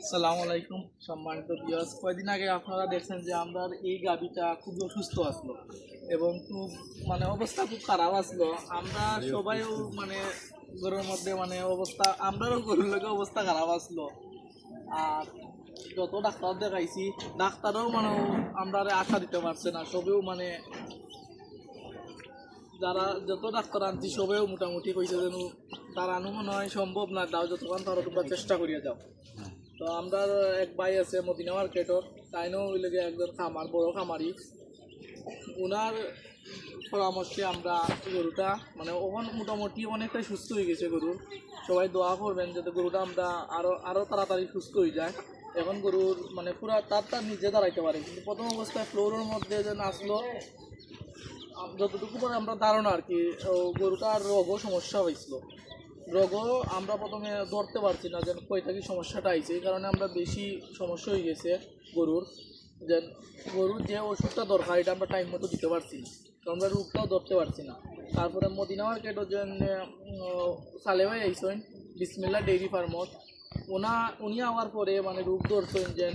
আসসালামু আলাইকুম, সম্মানিত বিয়াস কয়দিন আগে আপনারা দেখছেন যে আমরা এই গাবিটা খুব অসুস্থ আসলো এবং খুব মানে অবস্থা খুব খারাপ আসলো। আমরা সবাইও মানে গরুর মধ্যে মানে অবস্থা আমরাও গরুর লোকের অবস্থা খারাপ আসলো। আর যত ডাক্তার দেখাইছি, ডাক্তারও মানে আমরা আশা দিতে পারছে না, সবেও মানে যারা যত ডাক্তার আনছি, সবেও মোটামুটি কইছে যেন তার আনু মনে হয় সম্ভব না, দাও যতক্ষণ তারা তোমরা চেষ্টা করিয়া যাও। তো আমরা এক ভাই আছে মদিনা মার্কেটর তাইনও ওই লেগে একজন খামার, বড় খামারি। ওনার পরামর্শে আমরা গরুটা মানে ওখান মোটামুটি অনেকটাই সুস্থ হয়ে গেছে গরুর সবাই দোয়া করবেন যাতে গরুটা আমরা আরও আরও তাড়াতাড়ি সুস্থ হয়ে যায়। এখন গরুর মানে পুরা তার তার নিজে দাঁড়াইতে পারে। কিন্তু প্রথম অবস্থায় ফ্লোরের মধ্যে যে আসলো যতটুকু পরে আমরা ধারণা আর কি গরুটার রোগও সমস্যা হয়েছিল। রোগও আমরা প্রথমে ধরতে পারছি না যেন কয়টা কি সমস্যাটা আইছে। এই কারণে আমরা বেশি সমস্যা হয়ে গেছে গরুর। যে গরুর যে ওষুধটা দরকার, এটা আমরা টাইম মতো দিতে পারছি না। আমরা রোগটাও ধরতে পারছি না। তারপরে মদিনা মার্কেটও যে সালেবাই আইসেন বিসমিল্লা ডেইরি ফার্মত ওনা উনি আওয়ার পরে মানে রোগ ধরছেন যে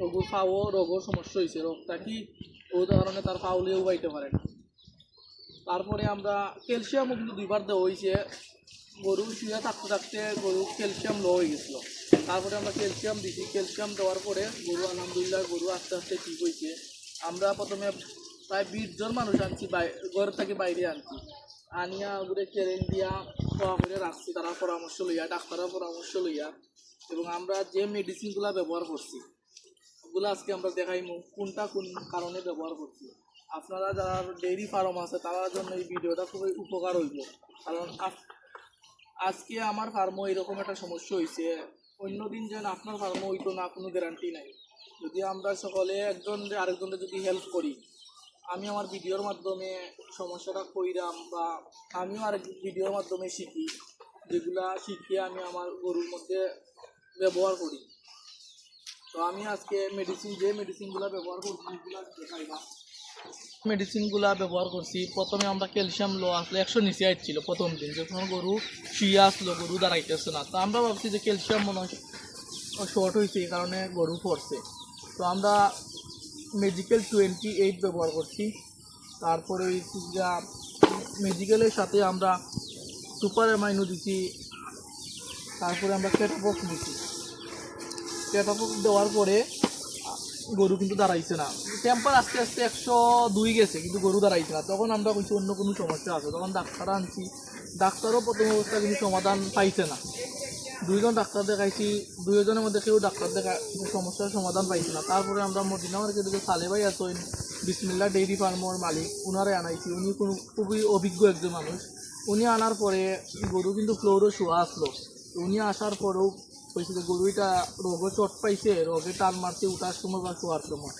রোগর ফাও রোগর সমস্যা হয়েছে রোগটা কি? ও কারণে তার ফাউলেও বাইতে পারে না। তারপরে আমরা ক্যালসিয়ামও কিন্তু দুইবার দেওয়া হয়েছে গরু শুয়ে থাকতে থাকতে গরু ক্যালসিয়াম লো হয়ে গেছিল। তারপরে আমরা ক্যালসিয়াম দিছি। ক্যালসিয়াম দেওয়ার পরে গরু আলহামদুলিল্লাহ গরু আস্তে আস্তে ঠিক হয়েছে আমরা প্রথমে প্রায় বিশ জন মানুষ আনছি ঘর থেকে বাইরে আনছি। আনিয়া ওগুলো ট্রেন দিয়া খাওয়া করে রাখছি তারা পরামর্শ লইয়া ডাক্তারের পরামর্শ লইয়া। এবং আমরা যে মেডিসিনগুলো ব্যবহার করছি, ওগুলো আজকে আমরা দেখাইমু, কোনটা কোন কারণে ব্যবহার করছি। আপনারা যারা ডেইরি ফার্ম আছে, তার জন্য এই ভিডিওটা খুবই উপকার হইব। কারণ আজকে আমার ফার্মও এরকম একটা সমস্যা হয়েছে অন্যদিন যেন আপনার ফার্মও হইতো না, কোনো গ্যারান্টি নাই। যদি আমরা সকলে একজন আরেকজনকে যদি হেল্প করি, আমি আমার ভিডিওর মাধ্যমে সমস্যাটা কইরাম বা আমিও আরেক ভিডিওর মাধ্যমে শিখি, যেগুলা শিখিয়ে আমি আমার গরুর মধ্যে ব্যবহার করি। তো আমি আজকে মেডিসিন যে মেডিসিনগুলো ব্যবহার করছি এগুলো দেখাইলাম। মেডিসিনগুলো ব্যবহার করছি। প্রথমে আমরা ক্যালসিয়াম লো আসলে একশো নিচে ছিল প্রথম দিন। যখন গরু শুয়ে আসলো, গরু দাঁড়াইতেছে না। তো আমরা ভাবছি যে ক্যালসিয়াম মনে হয় শর্ট হয়েছে এই কারণে গরু পড়ছে। তো আমরা মেজিক্যাল টোয়েন্টি এইট ব্যবহার করছি। তারপরে ওই যা মেজিক্যালের সাথে আমরা সুপার অ্যামাইনো দিছি। তারপরে আমরা ক্যাটাবক্স দিছি। ক্যাটাবক্স দেওয়ার পরে গরু কিন্তু দাঁড়াইছে না। টেম্পার আস্তে আস্তে একশো দুই গেছে, কিন্তু গরু দাঁড়াইছে না। তখন আমরা কইছি, অন্য কোনো সমস্যা আছে? তখন ডাক্তার আনছি। ডাক্তারও প্রথম অবস্থায় কিন্তু সমাধান পাইছে না। দুইজন ডাক্তার দেখাইছি, দুইজনের মধ্যে কেউ ডাক্তার দেখা সমস্যার সমাধান পাইছে না। তারপরে আমরা মদিনা মার্কেটে যে সালে ভাই আছেন বিসমিল্লা ডেইরি ফার্মর মালিক, উনারে আনাইছি। উনি কোনো খুবই অভিজ্ঞ একজন মানুষ। উনি আনার পরে গরু কিন্তু ফ্লোরও শোয়া আসলো। উনি আসার পরেও কইছে যে গরুটা রোগও চট পাইছে, রোগে টান মারছে, উঠার সময় বা শোয়ার সময়।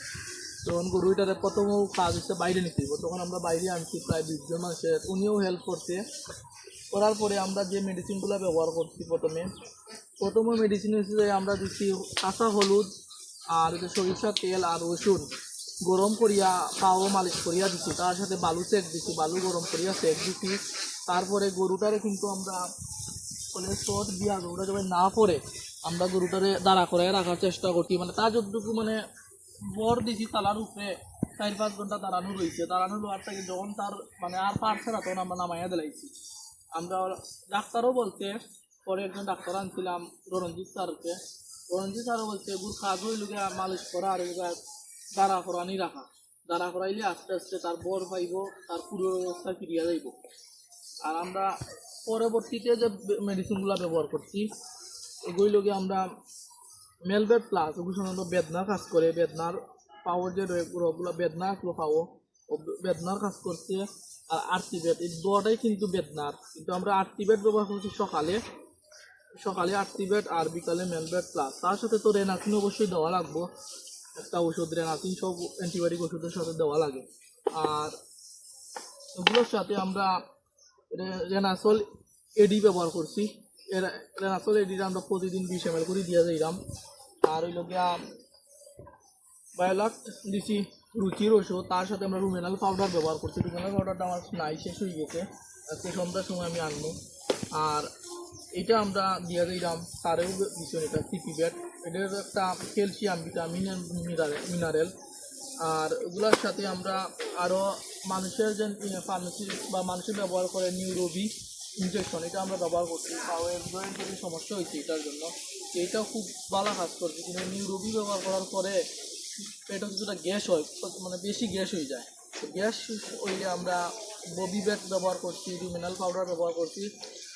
তখন গরুটারে প্রথম কাজ হচ্ছে বাইরে নিতে তখন আমরা বাইরে আনছি, প্রায় বিশজন মানুষের। উনিও হেল্প করছে। করার পরে আমরা যে মেডিসিনগুলো ব্যবহার করছি প্রথমে প্রথমে মেডিসিন যে আমরা দিচ্ছি কাঁচা হলুদ আর সরিষার তেল আর রসুন। গরম করিয়া পাও মালিশ করিয়া দিচ্ছি তার সাথে বালু সেক দিচ্ছি বালু গরম করিয়া সেক দিচ্ছি তারপরে গরুটারে কিন্তু আমরা মানে শর্ট দিয়া গরুটা যখন না পড়ে, আমরা গরুটারে দাঁড়া করে রাখার চেষ্টা করছি। মানে তার যতটুকু মানে বর দিছি তালার উপরে চার পাঁচ ঘণ্টা দাঁড়ানো রয়েছে। দাঁড়ানো লোয়ার থেকে যখন তার মানে আর পারছে না তখন আমরা নামাইয়া দিলাইছি। আমরা ডাক্তারও বলছে, পরে একজন ডাক্তার আনছিলাম, রণজিৎ স্যারকে। রণজিৎ স্যারও বলছে গুড় কাজ হইল মালিশ করা আর দাঁড়া করানি রাখা। দাঁড়া করাইলে আস্তে আস্তে তার বর পাইব, তার পুরো অবস্থা ফিরিয়া যাইব। আর আমরা পরবর্তীতে যে মেডিসিনগুলো ব্যবহার করছি ওগুলো লগে আমরা মেলবেড প্লাস ওগুলো সাধারণত বেদনা কাজ করে, বেদনার পাওয়ার যে রোগ- রোগগুলো বেদনা আসলো পাও বেদনার কাজ করছে, আর আর্টিবেট এই দুটাই কিন্তু বেদনার। কিন্তু আমরা আর্টিবেট ব্যবহার করছি সকালে সকালে আর্টিবেট আর বিকালে মেলবেড প্লাস তার সাথে তো রেনাসিন অবশ্যই দেওয়া লাগবো, একটা ওষুধ রেনাসিন সব অ্যান্টিবায়োটিক ওষুধের সাথে দেওয়া লাগে। আর ওগুলোর সাথে আমরা রেনাসল এডি ব্যবহার করছি। রেনাসল এডিটা আমরা প্রতিদিন বিশ এম এল করে দিয়ে যাইলাম আর ওই গিয়া বায়োলাক দিছি রুচির ওষুধ তার সাথে আমরা রুমেনাল পাউডার ব্যবহার করছি। রুমেনাল পাউডারটা আমার নাই, শেষ হয়ে গেছে। আজকে সন্ধ্যার সময় আমি আনব। আর এটা আমরা দিয়ে দিলাম তারেও দিচ্ছেন এটা সিপি ব্যাট এটার একটা ক্যালসিয়াম ভিটামিন মিনারেল মিনারেল আর ওগুলোর সাথে আমরা আরও মানুষের যে ফার্মেসি বা মানুষের ব্যবহার করে নিউরোবি ইঞ্জেকশন এটা আমরা ব্যবহার করছি। পাওয়ার সমস্যা হয়েছে এটার জন্য। এইটাও খুব ভালো কাজ করছে, কিন্তু নিউরোবি ব্যবহার করার পরে পেটে কিছুটা গ্যাস হয় মানে বেশি গ্যাস হয়ে যায়। গ্যাস হইলে আমরা ববি ব্যাগ ব্যবহার করছি রিমিনাল পাউডার ব্যবহার করছি।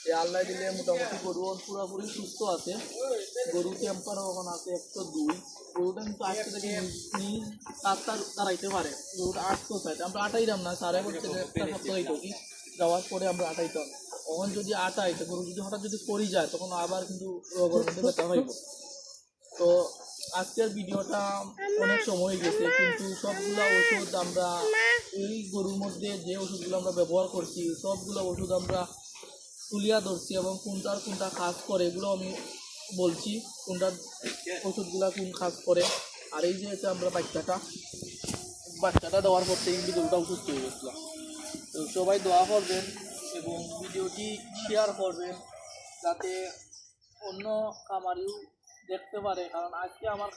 এই আল্লাহ দিলে মোটামুটি গরু পুরোপুরি সুস্থ আছে। গরু টেম্পার ওখানে আছে একশো দুই। গরুটা কিন্তু আজকে থেকে নিজ তার তার দাঁড়াইতে পারে। গরুটা আটশো চাইতে আমরা আটাইলাম না, সাড়ে যে একটা সপ্তাহ ঢুকি যাওয়ার পরে আমরা আটাইতাম তখন যদি আটাই তো গরু যদি হঠাৎ যদি পড়ি যায়, তখন আবার কিন্তু রোগের মধ্যে ব্যথা হইব। তো আজকের ভিডিওটা অনেক সময় হয়ে গেছে, কিন্তু সবগুলা ওষুধ আমরা এই গরুর মধ্যে যে ওষুধগুলো আমরা ব্যবহার করছি, সবগুলো ওষুধ আমরা তুলিয়া ধরছি এবং কোনটার কোনটা কাজ করে এগুলো আমি বলছি, কোনটার ওষুধগুলা কোন কাজ করে। আর এই যে আমরা বাচ্চাটা বাচ্চাটা দেওয়ার পর থেকে গরুটা অসুস্থ হয়ে গেছিল। তো সবাই দোয়া করবেন এবং ভিডিওটি শেয়ার করবেন যাতে অন্য খামারিও দেখতে পারে, কারণ আজকে আমার